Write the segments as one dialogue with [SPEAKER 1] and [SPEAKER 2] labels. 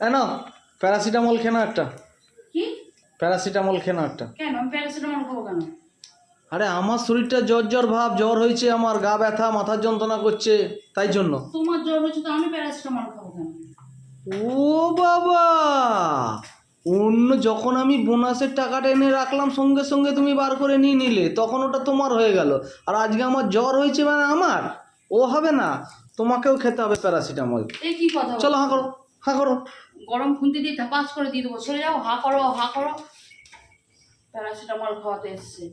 [SPEAKER 1] নাও paracetamol খেয়ে নাও একটা।
[SPEAKER 2] কি?
[SPEAKER 1] প্যারাসিটামল খেয়ে নাও একটা।
[SPEAKER 2] কেন? প্যারাসিটামল খাব কেন?
[SPEAKER 1] আরে আমার শরীরটা জ্বর জ্বর ভাব জ্বর হয়েছে আমার গা ব্যথা মাথার যন্ত্রণা করছে তাই জন্য।
[SPEAKER 2] তোমার জ্বর হচ্ছে তো আমি প্যারাসিটামল খাব কেন?
[SPEAKER 1] ও বাবা! অন্য যখন আমি বোনাসের টাকাটা এনে রাখলাম সঙ্গে সঙ্গে তুমি বার করে নিয়ে নিলে তখন ওটা তোমার হয়ে গেল। আর আজকে আমার জ্বর হয়েছে মানে আমার? ও হবে না। তোমাকেও খেতে হবে প্যারাসিটামল। চলো হাঁ করো। হাঁ করো।
[SPEAKER 2] গরম খুন্তি দিয়ে ধাপাস করে দিয়ে দেবো। সরে যাও হা করো হা করো। প্যারাসিটামল খাওয়াতে এসছে।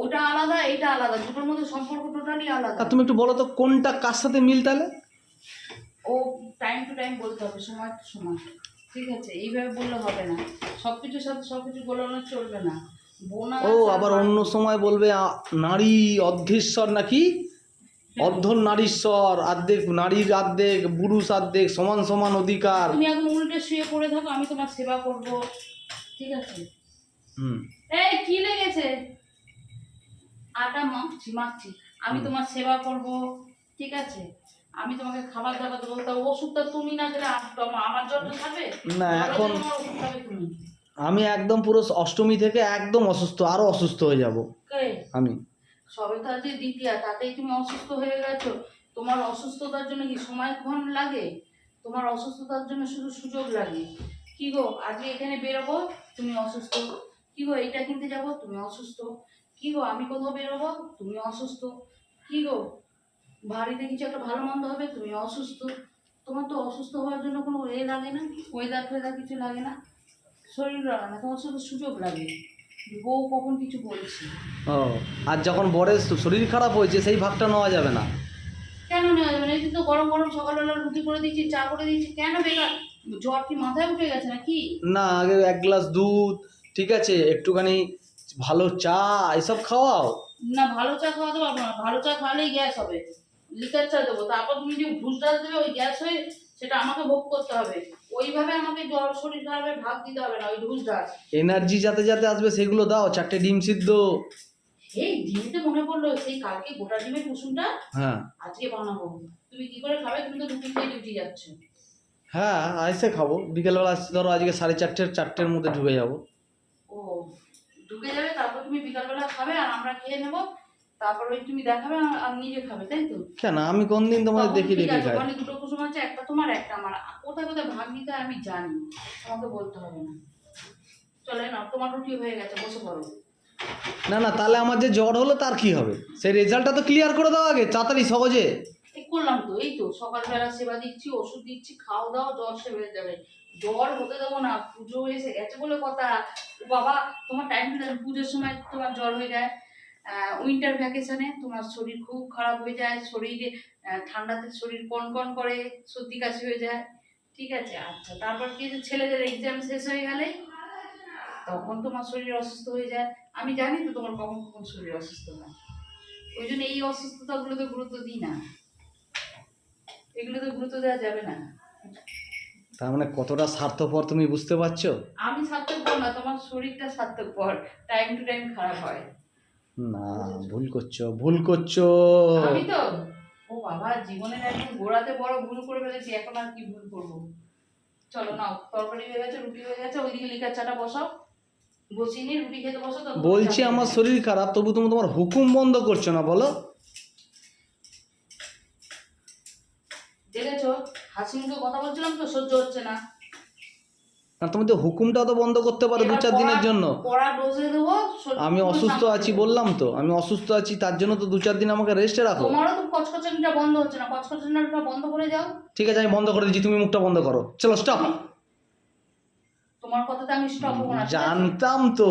[SPEAKER 2] ওটা আলাদা এটা আলাদা। দুটোর মধ্যে সম্পর্ক টোটালি আলাদা।
[SPEAKER 1] আর তুমি একটু বলো তো কোনটা কার সাথে মিল তাহলে?
[SPEAKER 2] ও টাইম টু টাইম বলতে হবে সময় টু সময়। ঠিক আছে এইভাবে বললে হবে না। সব কিছুর সাথে সব কিছু গোলানো চলবে না।
[SPEAKER 1] ও আবার অন্য সময় বলবে নারী অর্ধেশ্বর নাকি? অর্ধ নারীশ্বর আর্ধেক নারীর আর্ধেক পুরুষ আর্ধেক সমান সমান অধিকার।
[SPEAKER 2] তুমি এখন উল্টে শুয়ে পড়ে থাকো আমি তোমার সেবা করব। ঠিক আছে?
[SPEAKER 1] হুম।
[SPEAKER 2] এই কি লেগেছে? আটা মাখছি মাখছি। আমি তোমার সেবা করব ঠিক আছে? আমি তোমাকে খাবার দাবার দেবো তা ওষুধটা তুমি না দিলে আমার- জন্য খাবে?
[SPEAKER 1] না, এখন- আমি একদম পুরো অষ্টমী থেকে একদম অসুস্থ আরও অসুস্থ হয়ে যাব। আমি।
[SPEAKER 2] সবে তো আজকে দ্বিতীয়া, তাতেই তুমি অসুস্থ হয়ে গেছো। তোমার অসুস্থতার জন্য কি সময়ক্ষণ লাগে? তোমার অসুস্থতার জন্য শুধু সুযোগ লাগে। কি গো, আজকে এখানে বেরোবো, তুমি অসুস্থ। কি গো, এইটা কিনতে যাব, তুমি অসুস্থ। কি গো, আমি কোথাও বেরোবো, তুমি অসুস্থ। কি গো, বাড়িতে কিছু একটা ভালো মন্দ হবে, তুমি অসুস্থ। তোমার তো অসুস্থ হওয়ার জন্য কোনো এ লাগে না ওয়েদার ফেদার কিছু লাগে না। শরীর লাগে না, তোমার শুধু সুযোগ লাগে। বউ কখন কিছু বলছে?
[SPEAKER 1] ও আর যখন বরের শরীর খারাপ হয়েছে সেই ভাগটা নেওয়া যাবে না।
[SPEAKER 2] কেন নেওয়া যাবে না? এই তো গরম গরম সকালবেলা রুটি করে দিচ্ছি চা করে দিচ্ছি কেন বেকার? জ্বর কি মাথায় উঠে গেছে নাকি?
[SPEAKER 1] না আগে এক গ্লাস দুধ ঠিক আছে একটুখানি ভালো চা এসব খাওয়াও?
[SPEAKER 2] না ভালো চা খাওয়াতে পারব না। ভালো চা খাওয়ালেই গ্যাস হবে। লিকার চা দেবো। তারপর তুমি যে ঘুষ ডাল দেবে ওই গ্যাস হয়ে সেটা আমাকে ভোগ করতে হবে। ওইভাবে আমাকে জ্বর শরীর খারাপের ভাগ দিতে হবে না ওই ঘুষ ডাল।
[SPEAKER 1] এনার্জি যাতে যাতে আসবে সেগুলো দাও চারটে ডিম সিদ্ধ।
[SPEAKER 2] এই ডিমতে মনে পড়ল সেই কালকে গোটা ডিমের কুসুমটা
[SPEAKER 1] হ্যাঁ।
[SPEAKER 2] আজকে বানাবো। তুমি কি করে খাবে? তুমি তো রুটি খেয়ে ডিউটি যাচ্ছ।
[SPEAKER 1] হ্যাঁ এসে খাব। বিকেলবেলা আসছি ধরো আজকে সাড়ে চারটের চারটের মধ্যে ঢুকে যাব।
[SPEAKER 2] ও ঢুকে যাবে তারপর তুমি বিকালবেলা খাবে আর আমরা খেয়ে নেব। তারপর তুমি দেখাবে আর নিজে খাবে তাই তো?
[SPEAKER 1] কেন? আমি কোনদিন তোমাদের দেখি দেখি খাই।
[SPEAKER 2] ওখানে দুটো কুসুম আছে একটা তোমার একটা আমার। কোথায় কোথায় ভাগ নিতে আমি জানি তোমাকে বলতে হবে না। চলে না তোমার রুটি হয়ে গেছে বসে পড়ো।
[SPEAKER 1] না না তাহলে আমার যে জ্বর হলো তার কি হবে? সেই রেজাল্টটা তো ক্লিয়ার করে দাও আগে তাড়াতাড়ি সহজে।
[SPEAKER 2] করলাম তো এই তো সকালবেলা সেবা দিচ্ছি ওষুধ দিচ্ছি খাও দাও জ্বর সে যাবে। জ্বর হতে দেবো না পুজো এসে গেছে বলে কথা। বাবা তোমার টাইম পুজোর সময় তোমার জ্বর হয়ে যায়। উইন্টার ভ্যাকেশনে তোমার শরীর খুব খারাপ হয়ে যায় শরীরে ঠান্ডাতে শরীর কন কন করে সর্দি কাশি হয়ে যায় ঠিক আছে? আচ্ছা তারপর কি ছেলেদের এক্সাম শেষ হয়ে গেলে তখন তোমার শরীর অসুস্থ হয়ে যায়। আমি জানি তো তোমার কখন কখন শরীর অসুস্থ হয়। ওই জন্য এই অসুস্থতাগুলোতে গুরুত্ব দিই না। এগুলোতে গুরুত্ব দেওয়া যাবে না।
[SPEAKER 1] তার মানে কতটা স্বার্থপর তুমি বুঝতে পারছ?
[SPEAKER 2] আমি স্বার্থপর না তোমার শরীরটা স্বার্থপর। টাইম টু টাইম খারাপ হয়।
[SPEAKER 1] না ভুল করছ ভুল করছ।
[SPEAKER 2] আমি তো ও বাবা জীবনের একদম গোড়াতে বড় ভুল করে ফেলেছি এখন আর কি ভুল করব? চলো নাও তরকারি হয়ে গেছে রুটি হয়ে গেছে ওইদিকে লিকার চাটা বসাও। বসিয়ে নিয়ে রুটি খেতে বসো তো?
[SPEAKER 1] বলছি আমার শরীর খারাপ তবু তুমি তোমার হুকুম বন্ধ করছ না বলো।
[SPEAKER 2] দেখেছ হাসি মুখে কথা বলছিলাম তো সহ্য হচ্ছে না।
[SPEAKER 1] না তুমি তো হুকুমটা তো বন্ধ করতে পারো দু চার দিনের জন্য। আমি অসুস্থ আছি বললাম তো আমি অসুস্থ আছি তার জন্য তো দু চার দিন আমাকে রেস্টে রাখো।
[SPEAKER 2] তোমারও তো কচকচানিটা বন্ধ হচ্ছে না কচকচানিটা বন্ধ করে যাও।
[SPEAKER 1] ঠিক আছে আমি বন্ধ করে দিচ্ছি তুমি মুখটা বন্ধ করো। চলো স্টপ
[SPEAKER 2] তোমার কথাতে আমি স্টপ হব না
[SPEAKER 1] জানতাম তো।